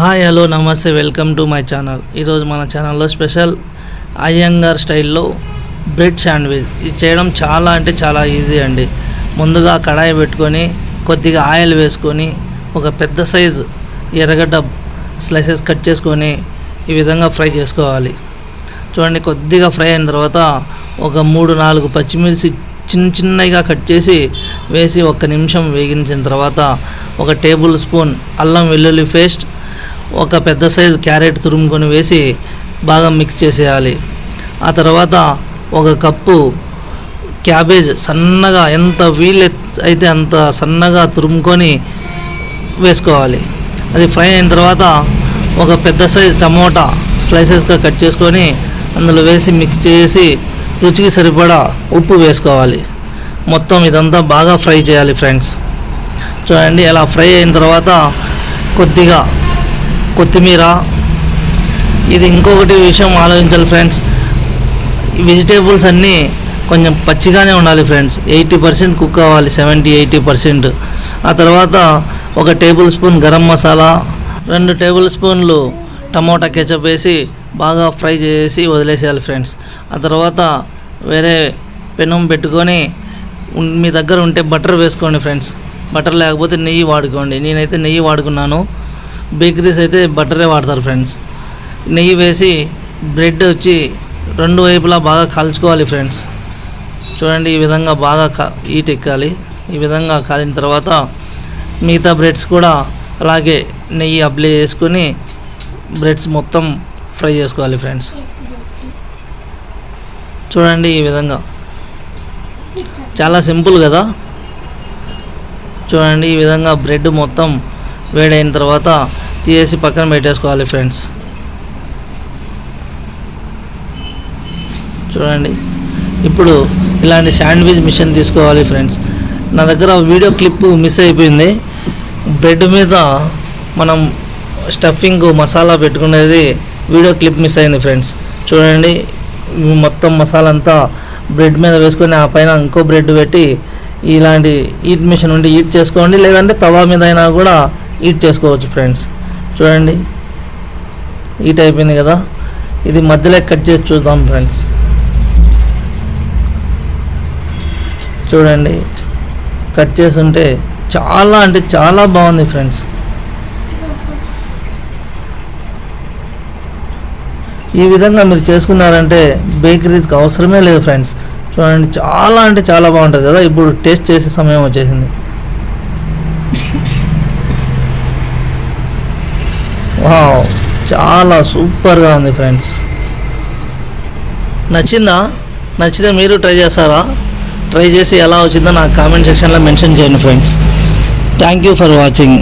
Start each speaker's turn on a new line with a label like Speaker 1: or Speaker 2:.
Speaker 1: Hi hello నమస్తే welcome to my channel ఈరోజు మన ఛానల్లో స్పెషల్ అయ్యంగార్ స్టైల్లో బ్రెడ్ శాండ్విచ్ ఇది చేయడం చాలా అంటే చాలా ఈజీ అండి. ముందుగా కడాయి పెట్టుకొని కొద్దిగా ఆయిల్ వేసుకొని ఒక పెద్ద సైజు ఎర్రగడ్డ స్లైసెస్ కట్ చేసుకొని ఈ విధంగా ఫ్రై చేసుకోవాలి. చూడండి కొద్దిగా ఫ్రై అయిన తర్వాత ఒక మూడు నాలుగు పచ్చిమిర్చి చిన్న చిన్నగా కట్ చేసి వేసి ఒక్క నిమిషం వేగించిన తర్వాత ఒక టేబుల్ స్పూన్ అల్లం వెల్లుల్లి పేస్ట్ ఒక పెద్ద సైజు క్యారెట్ తురుముకొని వేసి బాగా మిక్స్ చేసేయాలి. ఆ తర్వాత ఒక కప్పు క్యాబేజ్ సన్నగా ఎంత వీలు అయితే అంత సన్నగా తురుముకొని వేసుకోవాలి. అది ఫ్రై అయిన తర్వాత ఒక పెద్ద సైజ్ టమోటా స్లైసెస్గా కట్ చేసుకొని అందులో వేసి మిక్స్ చేసి రుచికి సరిపడా ఉప్పు వేసుకోవాలి. మొత్తం ఇదంతా బాగా ఫ్రై చేయాలి ఫ్రెండ్స్. చూడండి అలా ఫ్రై అయిన తర్వాత కొద్దిగా కొత్తిమీర. ఇది ఇంకొకటి విషయం ఆలోచించాలి ఫ్రెండ్స్. వెజిటేబుల్స్ అన్నీ కొంచెం పచ్చిగానే ఉండాలి ఫ్రెండ్స్. ఎయిటీ పర్సెంట్ కుక్ అవ్వాలి సెవెంటీ ఎయిటీ పర్సెంట్. ఆ తర్వాత ఒక టేబుల్ స్పూన్ గరం మసాలా రెండు టేబుల్ స్పూన్లు టమోటా కెచప్ వేసి బాగా ఫ్రై చేసి వదిలేసేయాలి ఫ్రెండ్స్. ఆ తర్వాత వేరే పెనం పెట్టుకొని మీ దగ్గర ఉంటే బటర్ వేసుకోండి ఫ్రెండ్స్. బటర్ లేకపోతే నెయ్యి వాడుకోండి. నేనైతే నెయ్యి వాడుకున్నాను. బేకరీస్ అయితే బటరే వాడతారు ఫ్రెండ్స్. నెయ్యి వేసి బ్రెడ్ వచ్చి రెండు వైపులా బాగా కాల్చుకోవాలి ఫ్రెండ్స్. చూడండి ఈ విధంగా బాగా కా హీట్ ఎక్కాలి. ఈ విధంగా కాలిన తర్వాత మిగతా బ్రెడ్స్ కూడా అలాగే నెయ్యి అప్లై చేసుకొని బ్రెడ్స్ మొత్తం ఫ్రై చేసుకోవాలి ఫ్రెండ్స్. చూడండి ఈ విధంగా. చాలా సింపుల్ కదా? చూడండి ఈ విధంగా బ్రెడ్ మొత్తం వేడైన తర్వాత తీసి పక్కన పెట్టేసుకోవాలి ఫ్రెండ్స్. చూడండి. ఇప్పుడు ఇలాంటి శాండ్విచ్ మిషన్ తీసుకోవాలి ఫ్రెండ్స్. నా దగ్గర వీడియో క్లిప్ మిస్ అయిపోయింది. బ్రెడ్ మీద మనం స్టఫింగ్ మసాలా పెట్టుకునేది వీడియో క్లిప్ మిస్ అయింది ఫ్రెండ్స్. చూడండి. మొత్తం మసాలా అంతా బ్రెడ్ మీద వేసుకొని ఆ పైన ఇంకో బ్రెడ్ పెట్టి ఇలాంటి ఈట్ మిషన్ ఉండి ఈట్ చేసుకోండి. లేదంటే తవా మీద అయినా కూడా ఈట్ చేసుకోవచ్చు ఫ్రెండ్స్ చూడండి. ఈట్ అయిపోయింది కదా. ఇది మధ్యలో కట్ చేసి చూద్దాం ఫ్రెండ్స్ చూడండి. కట్ చేస్తుంటే చాలా అంటే చాలా బాగుంది ఫ్రెండ్స్ ఈ విధంగా మీరు చేసుకున్నారంటే బేకరీస్కి అవసరమే లేదు ఫ్రెండ్స్ చూడండి చాలా అంటే చాలా బాగుంటుంది కదా. ఇప్పుడు టేస్ట్ చేసే సమయం వచ్చేసింది. వావ్ చాలా సూపర్గా ఉంది ఫ్రెండ్స్ నచ్చిందా? నచ్చితే మీరు ట్రై చేస్తారా? ట్రై చేసి ఎలా వచ్చిందో నాకు కామెంట్ సెక్షన్లో మెన్షన్ చేయండి friends thank you for watching